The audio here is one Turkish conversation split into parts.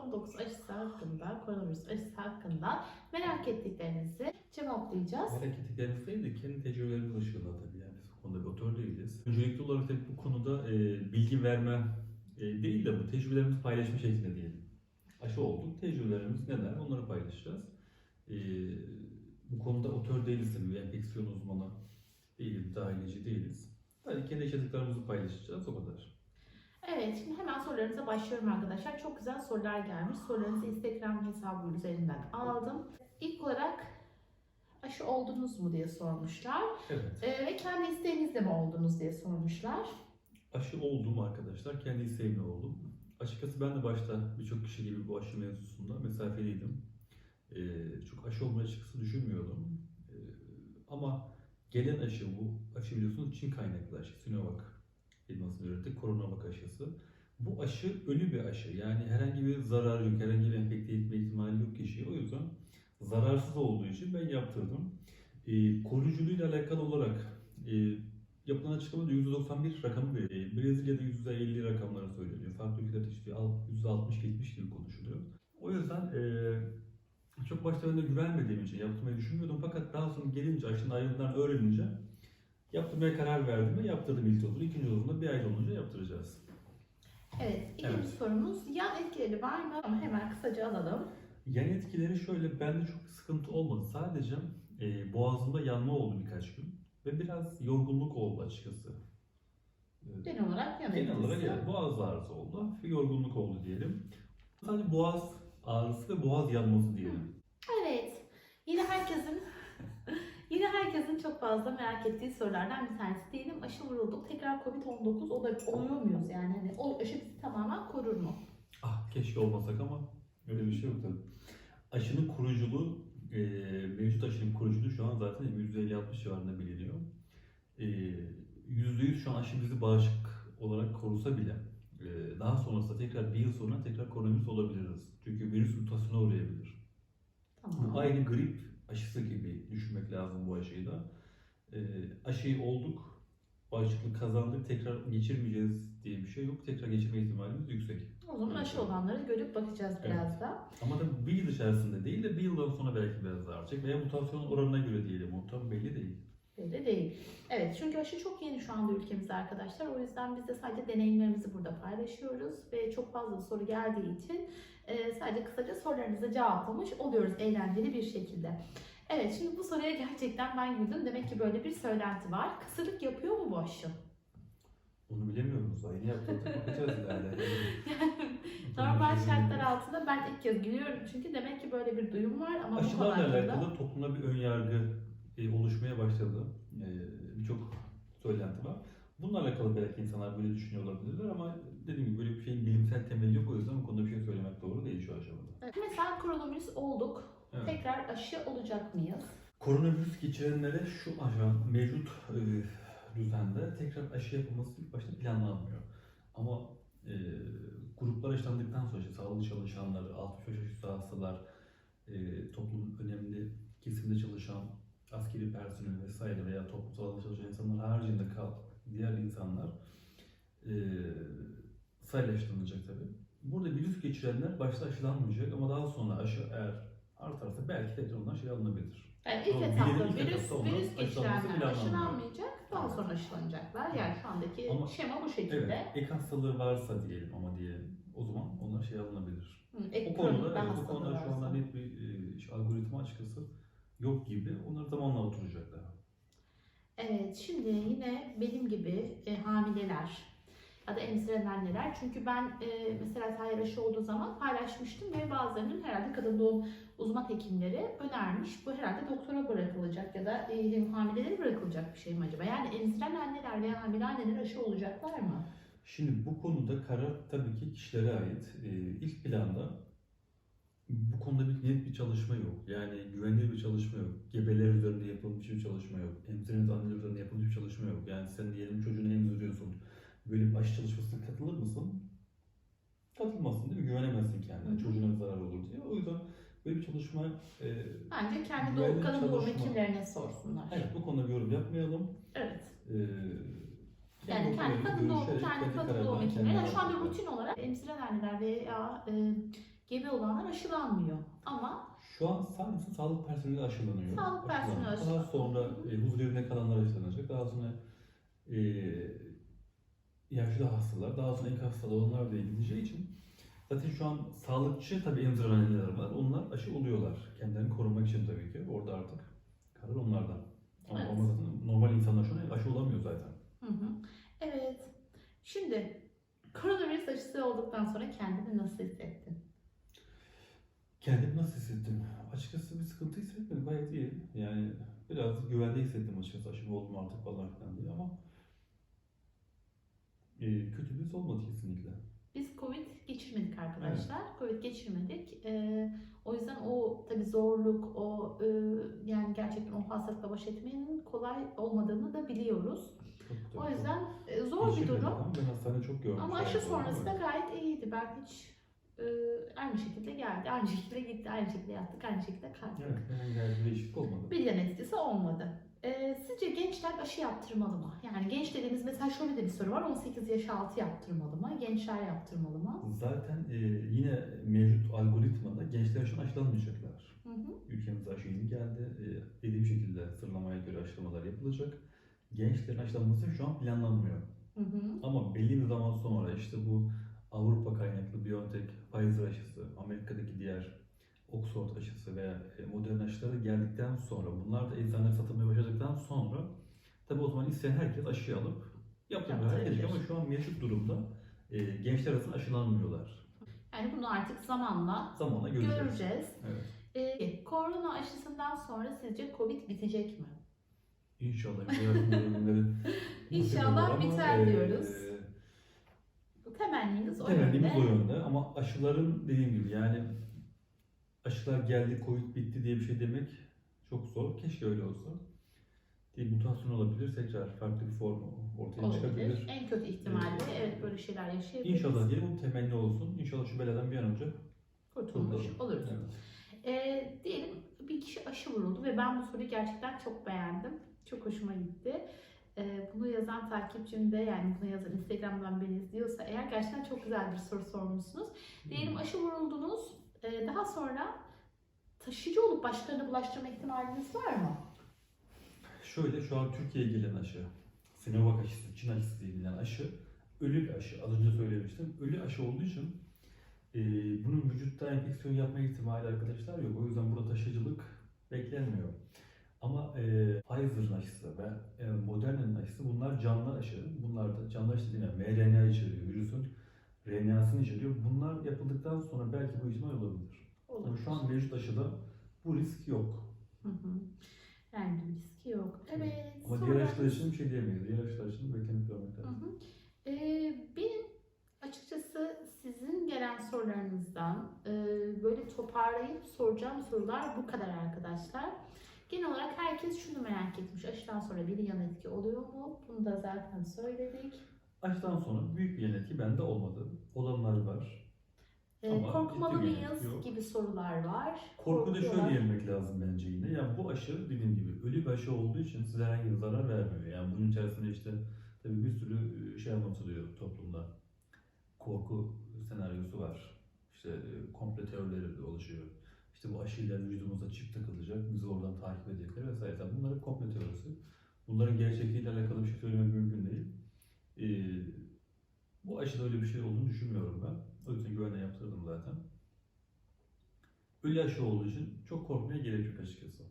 Şimdi COVID-19 aşısı hakkında, koronavirüs aşısı hakkında merak ettiklerinizi cevaplayacağız. Merak ettiklerimiz değil de kendi tecrübelerimiz ışığında tabii yani biz bu konuda bir otör değiliz. Öncelikli olarak tabii bu konuda e, bilgi verme e, değil de bu tecrübelerimizi paylaşma şeklinde diyelim. Aşı olduk, tecrübelerimiz neler onları paylaşacağız. E, bu konuda otör değiliz tabii, enfeksiyon uzmanı değiliz, dahilici değiliz. Sadece kendi yaşadıklarımızı paylaşacağız o kadar. Evet, şimdi hemen sorularınıza başlıyorum arkadaşlar. Çok güzel sorular gelmiş. Sorularınızı Instagram hesabı üzerinden aldım. İlk olarak aşı oldunuz mu diye sormuşlar. Evet. Ee, ve kendi isteğinizle mi oldunuz diye sormuşlar. Aşı oldum arkadaşlar. Kendi isteğimle oldum. Açıkçası ben de başta birçok kişi gibi bu aşı mevzusunda mesafeliydim. Ee, çok aşı olmayı açıkçası düşünmüyordum. Ee, ama gelen aşı bu aşı biliyorsunuz Çin kaynaklı aşı. Sinovac firmasının ürettiği Coronavac aşısı. Bu aşı ölü bir aşı. Yani herhangi bir zararı yok, herhangi bir enfekte etme ihtimali yok kişiye. O yüzden zararsız olduğu için ben yaptırdım. Ee, koruyuculuğuyla alakalı olarak e, Yapılan açıklamada %91 rakamı veriyor. Brezilya'da %50 rakamları söyleniyor. Farklı ülkelerde işte %60-70 gibi konuşuluyor. O yüzden eee, çok de güvenmediğim için yaptırmayı düşünmüyordum. Fakat daha sonra gelince aşının ayrıntılarını öğrenince yaptırmaya karar verdim ve yaptırdım ilk dozunu. İkinci dozunu bir ay olunca yaptıracağız. Evet, ikinci Evet. sorumuz yan etkileri var mı? Ama hemen kısaca alalım. Yan etkileri şöyle, bende çok sıkıntı olmadı. Sadece eee, boğazımda yanma oldu birkaç gün. Ve biraz yorgunluk oldu açıkçası. Eee, Genel olarak yan Genel olarak etkisi. boğaz ağrısı oldu. Hafif yorgunluk oldu diyelim. Sadece boğaz ağrısı ve boğaz yanması diyelim. Evet. Yine herkesin yine herkesin çok fazla merak ettiği sorulardan bir tanesi diyelim aşı vurulduk. Tekrar Covid-19 olabilir, oluyor muyuz yani? Hani o aşı bizi tamamen korur mu? Ah keşke olmasak ama öyle bir şey yok tabii. Aşının koruyuculuğu, e, mevcut aşının koruyuculuğu şu an zaten %50-60 civarında biliniyor. E, %100 şu an aşı bizi bağışıklık olarak korusa bile e, daha sonrasında tekrar bir yıl sonra tekrar koronavirüs olabiliriz. Çünkü virüs mutasyona uğrayabilir. Tamam. Bu aynı grip aşısı gibi düşünmek lazım bu aşıyı da. Ee, aşıyı olduk, bağışıklık kazandık, tekrar geçirmeyeceğiz diye bir şey yok. Tekrar geçirme ihtimalimiz yüksek. O zaman aşı olanları görüp bakacağız biraz da. Ama da bir yıl içerisinde değil de bir yıldan sonra belki biraz daha artacak veya mutasyon oranına göre diyelim. O tam belli değil. Öyle değil. Evet çünkü aşı çok yeni şu anda ülkemizde arkadaşlar. O yüzden biz de sadece deneyimlerimizi burada paylaşıyoruz. Ve çok fazla soru geldiği için e, sadece kısaca sorularınızı cevaplamış oluyoruz eğlenceli bir şekilde. Evet şimdi bu soruya gerçekten ben güldüm. Demek ki böyle bir söylenti var. Kısırlık yapıyor mu bu aşı? Onu bilemiyoruz. Yeni yaptığımızda bakacağız ileride. Normal şartlar altında ben ilk kez gülüyorum çünkü demek ki böyle bir duyum var ama bu Aşılarla hakkında- alakalı toplumda bir ön yargı e, oluşmaya başladı. E, Birçok söylenti var. Bununla alakalı belki insanlar böyle düşünüyor olabilirler ama dediğim gibi böyle bir şeyin bilimsel temeli yok o yüzden bu konuda bir şey söylemek doğru değil şu aşamada. Evet, Mesela koronavirüs olduk. Evet. Tekrar aşı olacak mıyız? Koronavirüs geçirenlere şu ajan mevcut e, düzende tekrar aşı yapılması ilk başta planlanmıyor. Ama e, gruplar aşılandıktan sonra işte sağlık çalışanları, 65 yaş üstü hastalar, e, toplumun önemli kesimde çalışan askeri personel vesaire veya toplumsal alanda çalışan insanlar haricinde kal diğer insanlar e, sırayla aşılanacak tabii. Burada virüs geçirenler başta aşılanmayacak ama daha sonra aşı eğer artarsa belki tekrar onlar şey alınabilir. Yani ilk etapta virüs, virüs geçirenler aşılanmayacak, daha sonra aşılanacaklar. Yani şu andaki Ama- şema bu şekilde. Evet, ek hastalığı varsa diyelim ama diyelim. O zaman onlar şey alınabilir. Hı, ek O konuda, evet, hastalığı konuda şu anda varsa. net bir e, algoritma açıkçası yok gibi. Onlar zamanla oturacak daha. Evet, şimdi yine benim gibi e, hamileler ya da emziren anneler. Çünkü ben e, mesela Tayyar aşı olduğu zaman paylaşmıştım ve bazılarının herhalde kadın doğum uzman hekimleri önermiş. Bu herhalde doktora bırakılacak ya da e, hamilelere bırakılacak bir şey mi acaba? Yani emziren anneler veya hamile anneler aşı olacaklar mı? Şimdi bu konuda karar tabii ki kişilere ait. E, ilk planda bu konuda bir net bir çalışma yok. Yani güvenilir bir çalışma yok. Gebeler üzerinde yapılmış bir çalışma yok. Emziren anneler üzerinde yapılmış bir çalışma yok. Yani sen diyelim çocuğunu emziriyorsun. Böyle bir aşı çalışmasına katılır mısın? Katılmazsın değil mi? Güvenemezsin kendine. Hı. Çocuğuna zarar olur diye. O yüzden böyle bir çalışma e, Bence kendi doğum, kadın doğum hekimlerine sorsunlar. evet bu konuda bir yorum yapmayalım. Evet. E, Yani kendi kadın görüşerek, kendi kadın doğum hekimleri. Yani şu anda rutin olarak emziren anneler veya e, gebe olanlar aşılanmıyor. Ama Şu an sadece sağlık personeli aşılanıyor. Sağlık personeli aşılanıyor. Daha sonra e, huzur evine kalanlar aşılanacak. Daha sonra e, yaşlı hastalar, daha sonra ilk hastalığı olanlar da gideceği için zaten şu an sağlıkçı tabii emziren anneler var. Onlar aşı oluyorlar. Kendilerini korumak için tabii ki. Orada artık karar onlardan. Ama Evet. normal, normal insanlar şu an aşı olamıyor zaten. Hı hı. Evet. Şimdi koronavirüs aşısı olduktan sonra kendini nasıl hissettin? Kendimi nasıl hissettim? Açıkçası bir sıkıntı hissetmedim. Gayet iyi. Yani biraz güvende hissettim açıkçası aşı oldum artık falan filan diye ama e, kötü bir his olmadı kesinlikle. Biz Covid geçirmedik arkadaşlar. Covid geçirmedik. Ee, o yüzden o tabii zorluk, o e, yani gerçekten o hastalıkla baş etmenin kolay olmadığını da biliyoruz. Çok, O yüzden e, zor bir geçirmedim durum. Ama ben hastanede çok gördüm. Ama aşı sonrası da Evet. gayet iyiydi. Ben hiç e, aynı şekilde geldi, aynı şekilde gitti, aynı şekilde yattık, aynı şekilde kalktık. Evet, herhangi bir değişiklik olmadı. Bir yan etkisi olmadı. E, sizce gençler aşı yaptırmalı mı? Yani genç dediğimiz mesela şöyle de bir soru var. 18 yaş altı yaptırmalı mı? Gençler yaptırmalı mı? Zaten e, yine mevcut algoritmada gençler an aşılanmayacaklar. Hı hı. Ülkemize aşı yeni geldi. E, dediğim şekilde sıralamaya göre aşılamalar yapılacak. Gençlerin aşılanması şu an planlanmıyor. Hı hı. Ama belli bir zaman sonra işte bu Avrupa kaynaklı BioNTech, Pfizer aşısı, Amerika'daki diğer Oxford aşısı veya e, Moderna aşıları geldikten sonra, bunlar da eczanelere satılmaya başladıktan sonra tabi o zaman isteyen herkes aşıyı alıp yaptırmaya gelecek ama şu an mevcut durumda e, gençler arasında aşılanmıyorlar. Yani bunu artık zamanla Zamanla göreceğiz. göreceğiz. Evet. E, korona aşısından sonra sizce Covid bitecek mi? İnşallah İnşallah biter diyoruz. e, Bu temennimiz o Temennimiz o yönde. yönde ama aşıların dediğim gibi yani aşılar geldi, Covid bitti diye bir şey demek çok zor. Keşke öyle olsa. Bir mutasyon olabilir, tekrar farklı bir form ortaya Olabilir. çıkabilir. En kötü ihtimalle evet böyle şeyler yaşayabiliriz. İnşallah diyelim bu temenni olsun. İnşallah şu beladan bir an önce kurtulmuş kurtulalım. oluruz. Evet. E, diyelim bir kişi aşı vuruldu ve ben bu soruyu gerçekten çok beğendim. Çok hoşuma gitti. Bunu yazan takipçim de yani bunu yazan Instagram'dan beni izliyorsa eğer gerçekten çok güzel bir soru sormuşsunuz. Diyelim aşı vuruldunuz. e, daha sonra taşıyıcı olup başkalarına bulaştırma ihtimaliniz var mı? Şöyle şu an Türkiye'ye gelen aşı, Sinovac aşısı, Çin aşısı diye bilinen aşı ölü bir aşı. Az önce söylemiştim. Ölü aşı olduğu için e, bunun vücutta enfeksiyon yapma ihtimali arkadaşlar yok. O yüzden burada taşıyıcılık beklenmiyor. Ama e, Pfizer'ın aşısı ve e, Moderna'nın aşısı bunlar canlı aşı. Bunlar da canlı aşı yani mRNA içeriyor. Virüsün RNA'sını içeriyor. Bunlar yapıldıktan sonra belki bu ihtimal olabilir. Ama Olur. şu an mevcut aşıda bu risk yok. Hı hı. Yani bir riski yok. Evet. Ama sonra- diğer aşılar için bir şey diyemeyiz. Diğer aşılar için beklenip görmek Hı lazım. hı. Ee, benim açıkçası sizin gelen sorularınızdan e, böyle toparlayıp soracağım sorular bu kadar arkadaşlar. Genel olarak herkes şunu merak etmiş. Aşıdan sonra bir yan etki oluyor mu? Bunu da zaten söyledik. Aşıdan sonra büyük bir yan etki bende olmadı. Olanlar var. Ee, Ama korkmalı mıyız yok. gibi sorular var. Korku da şöyle yenmek lazım bence yine. Yani bu aşı dediğim gibi ölü bir aşı olduğu için size herhangi bir zarar vermiyor. Yani bunun içerisinde işte tabii bir sürü e, şey anlatılıyor toplumda. Korku senaryosu var. İşte e, komple teorileri oluşuyor. İşte bu aşıyla vücudumuza çip takılacak, bizi oradan takip edecekler vesaire. Tabii Bunlar hep komple teorisi. Bunların gerçekliğiyle alakalı bir şey söylemek mümkün değil. Ee, bu aşıda öyle bir şey olduğunu düşünmüyorum ben. O yüzden güvenle yaptırdım zaten. Ölü aşı olduğu için çok korkmaya gerek yok açıkçası.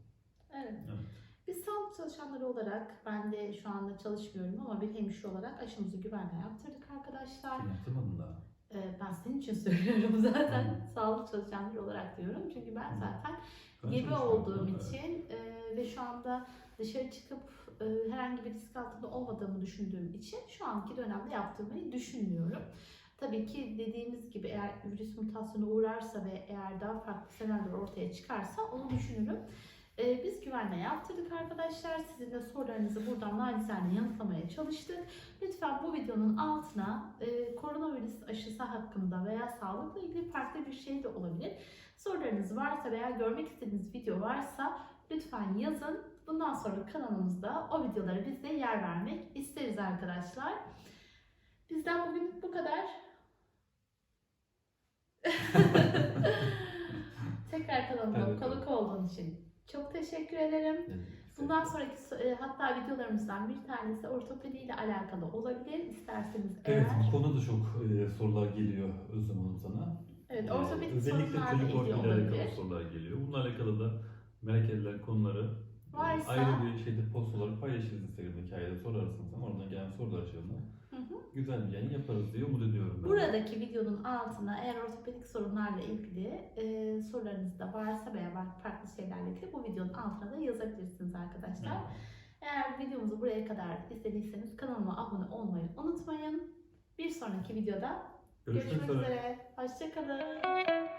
Evet. Evet. Biz sağlık çalışanları olarak, ben de şu anda çalışmıyorum ama bir hemşire olarak aşımızı güvenle yaptırdık arkadaşlar. Sen yaptırmadın daha. Ee, ben senin için söylüyorum zaten Hı. sağlık çalışanları olarak diyorum. Çünkü ben zaten Ben gebe olduğum evet. için e, ve şu anda dışarı çıkıp e, herhangi bir risk altında olmadığımı düşündüğüm için şu anki dönemde yaptırmayı düşünmüyorum. Tabii ki dediğimiz gibi eğer virüs mutasyona uğrarsa ve eğer daha farklı senaryolar ortaya çıkarsa onu düşünürüm. E, biz güvenle yaptırdık arkadaşlar. Sizin de sorularınızı buradan naçizane yanıtlamaya çalıştık. Lütfen bu videonun altına e, koronavirüs aşısı hakkında veya sağlıkla ilgili farklı bir şey de olabilir. Sorularınız varsa veya görmek istediğiniz video varsa lütfen yazın. Bundan sonra kanalımızda o videolara biz de yer vermek isteriz arkadaşlar. Bizden bugün bu kadar. Tekrar kanalıma Evet. konuk olduğun için çok teşekkür ederim. Bundan sonraki so- e, hatta videolarımızdan bir tanesi ortopedi ile alakalı olabilir. İsterseniz eğer. Evet, bu konuda da çok e, sorular geliyor Özlem Hanım sana. Evet, Ee, ortopedik Özellikle sorunlarla çocuk ortopediyle alakalı sorular geliyor. Bununla alakalı da merak edilen konuları e, Varsa- ayrı bir şeyde post olarak paylaşırız Instagram hikayede sorarsın sen oradan gelen sorular açığında. Hı hı. Güzel bir yayın yaparız diye umut ediyorum ben. Buradaki videonun altına eğer ortopedik sorunlarla ilgili e, sorularınız da varsa veya farklı şeylerle ilgili bu videonun altına da yazabilirsiniz arkadaşlar. Evet. Eğer videomuzu buraya kadar izlediyseniz kanalıma abone olmayı unutmayın. Bir sonraki videoda Görüşmek, görüşmek üzere. üzere. Hoşçakalın.